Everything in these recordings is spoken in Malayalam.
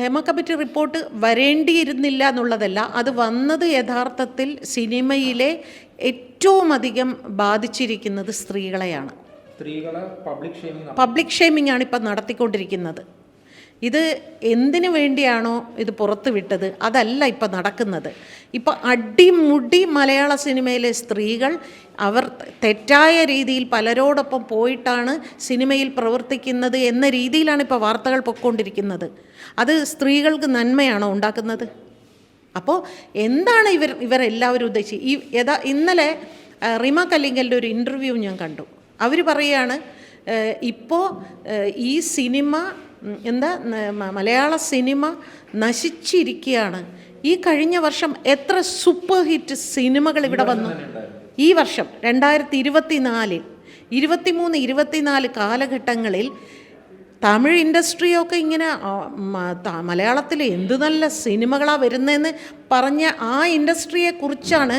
ഹേമ കമ്മിറ്റി റിപ്പോർട്ട് വരേണ്ടിയിരുന്നില്ല എന്നുള്ളതല്ല അത് വന്നത് യഥാർത്ഥത്തിൽ സിനിമയിലെ ഏറ്റവും അധികം ബാധിച്ചിരിക്കുന്നത് സ്ത്രീകളെയാണ്. സ്ത്രീകളെ പബ്ലിക് ഷെയിമിങ് പബ്ലിക് ഷെയ്മിംഗ് ആണ് ഇപ്പം നടത്തിക്കൊണ്ടിരിക്കുന്നത്. ഇത് എന്തിനു വേണ്ടിയാണോ ഇത് പുറത്തു വിട്ടത്? അതല്ല ഇപ്പം നടക്കുന്നത്. ഇപ്പം അടിമുടി മലയാള സിനിമയിലെ സ്ത്രീകൾ അവർ തെറ്റായ രീതിയിൽ പലരോടൊപ്പം പോയിട്ടാണ് സിനിമയിൽ പ്രവർത്തിക്കുന്നത് എന്ന രീതിയിലാണ് ഇപ്പോൾ വാർത്തകൾ പൊയ്ക്കൊണ്ടിരിക്കുന്നത്. അത് സ്ത്രീകൾക്ക് നന്മയാണോ ഉണ്ടാക്കുന്നത്? അപ്പോൾ എന്താണ് ഇവർ ഇവരെല്ലാവരും ഉദ്ദേശിച്ചത് ഈ യഥാ ഇന്നലെ റിമ കല്ലിങ്കലിന്റെ ഒരു ഇന്റർവ്യൂ ഞാൻ കണ്ടു. അവർ പറയുകയാണ് ഇപ്പോൾ ഈ സിനിമ എന്താ മലയാള സിനിമ നശിച്ചിരിക്കുകയാണ്. ഈ കഴിഞ്ഞ വർഷം എത്ര സൂപ്പർ ഹിറ്റ് സിനിമകൾ ഇവിടെ വന്നു? ഈ വർഷം രണ്ടായിരത്തി ഇരുപത്തി നാലിൽ ഇരുപത്തിമൂന്ന് ഇരുപത്തിനാല് കാലഘട്ടങ്ങളിൽ തമിഴ് ഇൻഡസ്ട്രിയൊക്കെ ഇങ്ങനെ മലയാളത്തിൽ എന്ത് നല്ല സിനിമകളാണ് വരുന്നതെന്ന് പറഞ്ഞ ആ ഇൻഡസ്ട്രിയെക്കുറിച്ചാണ്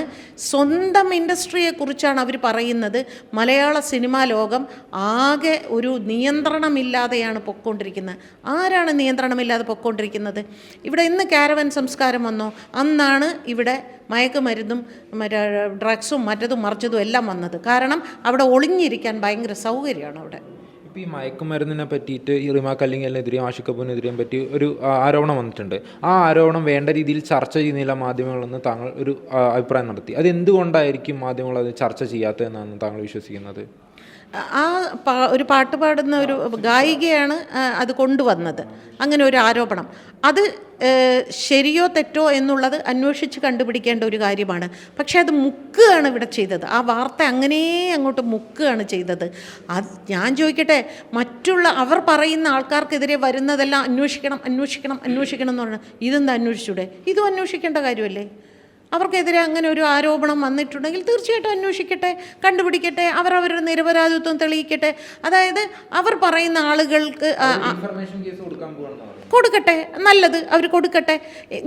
സ്വന്തം ഇൻഡസ്ട്രിയെക്കുറിച്ചാണ് അവർ പറയുന്നത്. മലയാള സിനിമാ ലോകം ആകെ ഒരു നിയന്ത്രണമില്ലാതെയാണ് പൊയ്ക്കൊണ്ടിരിക്കുന്നത് ആരാണ് നിയന്ത്രണമില്ലാതെ പൊയ്ക്കൊണ്ടിരിക്കുന്നത് ഇവിടെ ഇന്ന് കാരവൻ സംസ്കാരം വന്നോ? അന്നാണ് ഇവിടെ മയക്കുമരുന്നും മറ്റേ ഡ്രഗ്സും മറ്റതും മറിച്ചതും എല്ലാം വന്നത്. കാരണം അവിടെ ഒളിഞ്ഞിരിക്കാൻ ഭയങ്കര സൗകര്യമാണ് അവിടെ. ഇപ്പോൾ ഈ മയക്കുമരുന്നിനെ പറ്റിയിട്ട് ഈ റിമാ കല്ലിങ്ങലിനെതിരെയും ആഷിഖ് കപൂറിനെതിരെയും പറ്റി ഒരു ആരോപണം വന്നിട്ടുണ്ട്. ആ ആരോപണം വേണ്ട രീതിയിൽ ചർച്ച ചെയ്യുന്നില്ല മാധ്യമങ്ങളെന്ന് താങ്കൾ ഒരു അഭിപ്രായം നടത്തി. അത് എന്തുകൊണ്ടായിരിക്കും മാധ്യമങ്ങൾ അത് ചർച്ച ചെയ്യാത്തതെന്നാണ് താങ്കൾ വിശ്വസിക്കുന്നത്? ആ ഒരു പാട്ട് പാടുന്ന ഒരു ഗായികയാണ് അത് കൊണ്ടുവന്നത്. അങ്ങനെ ഒരു ആരോപണം. അത് ശരിയോ തെറ്റോ എന്നുള്ളത് അന്വേഷിച്ച് കണ്ടുപിടിക്കേണ്ട ഒരു കാര്യമാണ്. പക്ഷേ അത് മുക്കുകയാണ് ഇവിടെ ചെയ്തത്. ആ വാർത്ത അങ്ങനെ അങ്ങോട്ട് മുക്കുകയാണ് ചെയ്തത്. അത് ഞാൻ ചോദിക്കട്ടെ മറ്റുള്ള അവർ പറയുന്ന ആൾക്കാർക്കെതിരെ വരുന്നതെല്ലാം അന്വേഷിക്കണം അന്വേഷിക്കണം അന്വേഷിക്കണം എന്ന് പറഞ്ഞാൽ ഇതെന്താ അന്വേഷിച്ചൂടെ? ഇതും അന്വേഷിക്കേണ്ട കാര്യമല്ലേ? അവർക്കെതിരെ അങ്ങനെ ഒരു ആരോപണം വന്നിട്ടുണ്ടെങ്കിൽ തീർച്ചയായിട്ടും അന്വേഷിക്കട്ടെ കണ്ടുപിടിക്കട്ടെ അവർ അവരുടെ നിരപരാധിത്വം തെളിയിക്കട്ടെ. അതായത് അവർ പറയുന്ന ആളുകൾക്ക് കൊടുക്കട്ടെ നല്ലത് അവർ കൊടുക്കട്ടെ.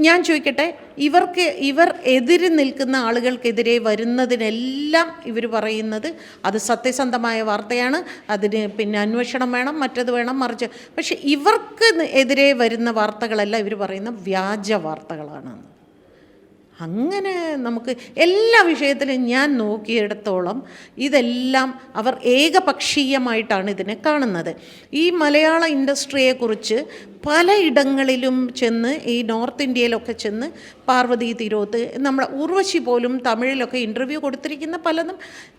ഞാൻ ചോദിക്കട്ടെ ഇവർക്ക് ഇവർ എതിര് നിൽക്കുന്ന ആളുകൾക്കെതിരെ വരുന്നതിനെല്ലാം ഇവർ പറയുന്നത് അത് സത്യസന്ധമായ വാർത്തയാണ്. അതിന് പിന്നെ അന്വേഷണം വേണം മറ്റത് വേണം മറിച്ച്. പക്ഷെ ഇവർക്ക് എതിരെ വരുന്ന വാർത്തകളല്ല ഇവർ പറയുന്ന വ്യാജ വാർത്തകളാണ്. അങ്ങനെ നമുക്ക് എല്ലാ വിഷയത്തിലും ഞാൻ നോക്കിയിടത്തോളം ഇതെല്ലാം അവർ ഏകപക്ഷീയമായിട്ടാണ് ഇതിനെ കാണുന്നത്. ഈ മലയാള ഇൻഡസ്ട്രിയെക്കുറിച്ച് പലയിടങ്ങളിലും ചെന്ന് ഈ നോർത്ത് ഇന്ത്യയിലൊക്കെ ചെന്ന് പാർവതി തിരോത്ത് നമ്മുടെ ഉർവശി പോലും തമിഴിലൊക്കെ ഇന്റർവ്യൂ കൊടുത്തിരിക്കുന്ന പലതും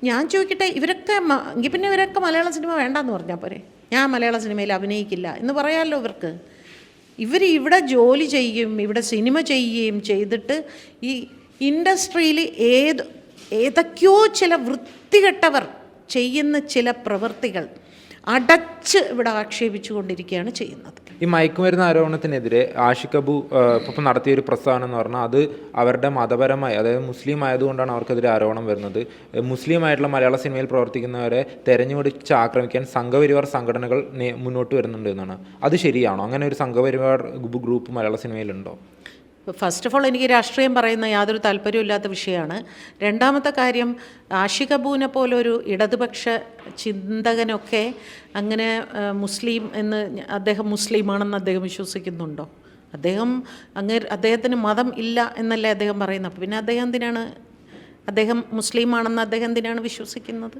ഞാൻ ചോദിക്കട്ടെ ഇവരൊക്കെ എങ്കിൽ പിന്നെ ഇവരൊക്കെ മലയാള സിനിമ വേണ്ടെന്ന് പറഞ്ഞാൽ പോരെ? ഞാൻ മലയാള സിനിമയിൽ അഭിനയിക്കില്ല എന്ന് പറയാമല്ലോ ഇവർക്ക്? ഇവർ ഇവിടെ ജോലി ചെയ്യും ഇവിടെ സിനിമ ചെയ്യുകയും ചെയ്തിട്ട് ഈ ഇൻഡസ്ട്രിയിൽ ഏത് ഏതൊക്കെയോ ചില വൃത്തികെട്ടവർ ചെയ്യുന്ന ചില പ്രവൃത്തികൾ അടച്ച് ഇവിടെ ആക്ഷേപിച്ചു കൊണ്ടിരിക്കുകയാണ് ചെയ്യുന്നത്. ഈ മയക്കുമരുന്ന് ആരോപണത്തിനെതിരെ ആഷിഖ് അബു ഇപ്പം നടത്തിയ ഒരു പ്രസ്താവന എന്ന് പറഞ്ഞാൽ അത് അവരുടെ മതപരമായി അതായത് മുസ്ലിം ആയതുകൊണ്ടാണ് അവർക്കെതിരെ ആരോപണം വരുന്നത്. മുസ്ലിം ആയിട്ടുള്ള മലയാള സിനിമയിൽ പ്രവർത്തിക്കുന്നവരെ തെരഞ്ഞുപിടിച്ച് ആക്രമിക്കാൻ സംഘപരിവാർ സംഘടനകൾ മുന്നോട്ട് വരുന്നുണ്ട് എന്നാണ്. അത് ശരിയാണോ? അങ്ങനെ ഒരു സംഘപരിവാർ ഗ്രൂ- group Malayala സിനിമയിലുണ്ടോ? First of all എനിക്ക് രാഷ്ട്രീയം പറയുന്ന യാതൊരു താല്പര്യമില്ലാത്ത വിഷയമാണ്. രണ്ടാമത്തെ കാര്യം ആഷിഖ് അബൂനെ പോലൊരു ഇടതുപക്ഷ ചിന്തകനൊക്കെ അങ്ങനെ മുസ്ലിം എന്ന് അദ്ദേഹം മുസ്ലിമാണെന്ന് അദ്ദേഹം വിശ്വസിക്കുന്നുണ്ടോ? അദ്ദേഹം അങ്ങ് അദ്ദേഹത്തിന് മതം ഇല്ല എന്നല്ലേ അദ്ദേഹം പറയുന്നത്? പിന്നെ അദ്ദേഹം എന്തിനാണ്? അദ്ദേഹം മുസ്ലിമാണെന്ന് അദ്ദേഹം എന്തിനാണ് വിശ്വസിക്കുന്നത്?